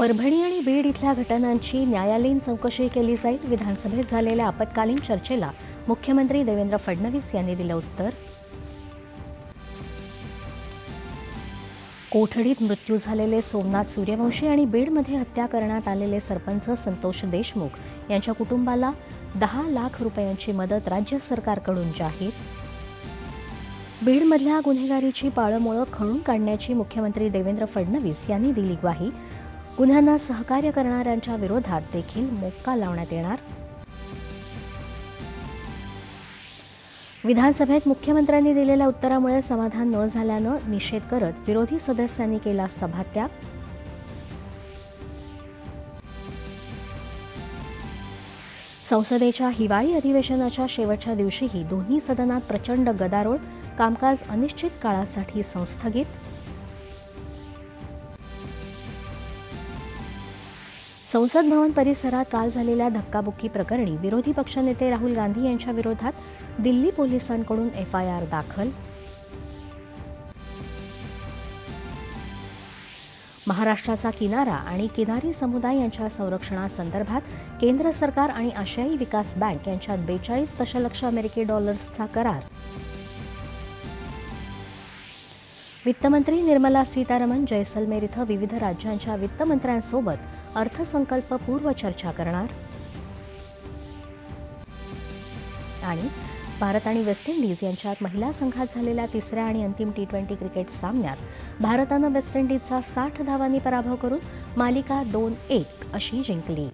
परभणी आणि बीड इथल्या घटनांची न्यायालयीन चौकशी केली जाईल. विधानसभेत झालेल्या आपत्कालीन चर्चेला मुख्यमंत्री देवेंद्र फडणवीस यांनी दिलं उत्तर. कोठडीत मृत्यू झालेले सोमनाथ सूर्यवंशी आणि बीडमध्ये हत्या करण्यात आलेले सरपंच संतोष देशमुख यांच्या कुटुंबाला दहा लाख रुपयांची मदत राज्य सरकारकडून जाहीर. बीडमधल्या गुन्हेगारीची पाळंमुळं खळून काढण्याची मुख्यमंत्री देवेंद्र फडणवीस यांनी दिली ग्वाही. गुन्ह्यांना सहकार्य करणाऱ्यांच्या विरोधात देखील मोक्का लावण्यात येणार. विधानसभेत मुख्यमंत्र्यांनी दिलेल्या उत्तरामुळे समाधान न झाल्यानं निषेध करत विरोधी सदस्यांनी केला सभात्याग. संसदेच्या हिवाळी अधिवेशनाच्या शेवटच्या दिवशीही दोन्ही सदनात प्रचंड गदारोळ कामकाज अनिश्चित काळासाठी संस्थगित. संसद भवन परिसरात काल झालेल्या धक्काबुक्की प्रकरणी विरोधी पक्षनेते राहुल गांधी यांच्या विरोधात दिल्ली पोलिसांकडून एफ आय आर दाखल. महाराष्ट्राचा किनारा आणि किनारी समुदाय यांच्या संरक्षणासंदर्भात केंद्र सरकार आणि आशियाई विकास बँक यांच्यात बेचाळीस दशलक्ष अमेरिकी डॉलर्सचा करार. वित्तमंत्री निर्मला सीतारामन जैसलमेर इथं विविध राज्यांच्या वित्तमंत्र्यांसोबत अर्थसंकल्पपूर्व चर्चा करणार. आणि भारत आणि वेस्ट इंडिज यांच्यात महिला संघात झालेल्या तिसऱ्या आणि अंतिम टी ट्वेंटी क्रिकेट सामन्यात भारतानं वेस्ट इंडिजचा साठ धावांनी पराभव करून मालिका दोन एक अशी जिंकली.